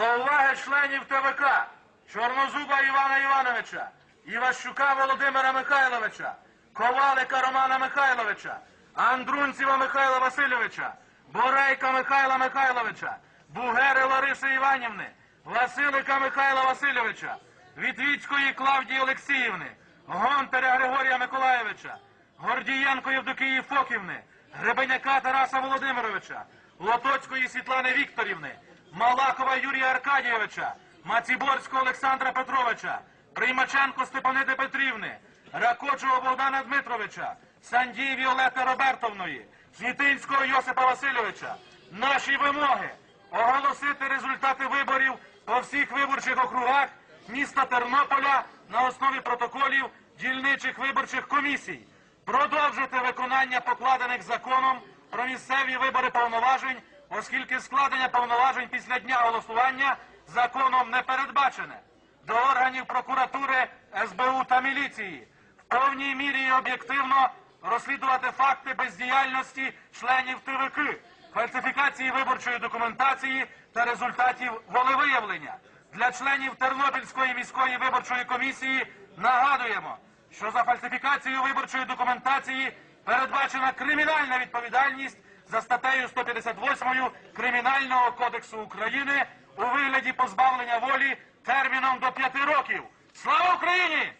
До уваги членів ТВК Чорнозуба Івана Івановича, Іващука Володимира Михайловича, Ковалика Романа Михайловича, Андрунцева Михайла Васильовича, Борейка Михайла Михайловича, Бугери Лариси Іванівни, Василика Михайла Васильовича, Вітвіцької Клавдії Олексіївни, Гонтаря Григорія Миколаєвича, Гордієнко Євдокії Фоківни, Гребеняка Тараса Володимировича, Лотоцької Світлани Вікторівни, Малакова Юрія Аркадійовича, Маціборського Олександра Петровича, Приймаченко Степаниди Петрівни, Ракочого Богдана Дмитровича, Сандій Віолети Робертовної, Снітинського Йосипа Васильовича. Наші вимоги оголосити результати виборів по всіх виборчих округах міста Тернополя на основі протоколів дільничих виборчих комісій, продовжити виконання покладених законом про місцеві вибори повноважень, оскільки складення повноважень після дня голосування законом не передбачене, до органів прокуратури, СБУ та міліції в повній мірі і об'єктивно розслідувати факти бездіяльності членів ТВК, фальсифікації виборчої документації та результатів волевиявлення. Для членів Тернопільської міської виборчої комісії нагадуємо, що за фальсифікацію виборчої документації передбачена кримінальна відповідальність за статтею 158 Кримінального кодексу України у вигляді позбавлення волі терміном до п'яти років. Слава Україні!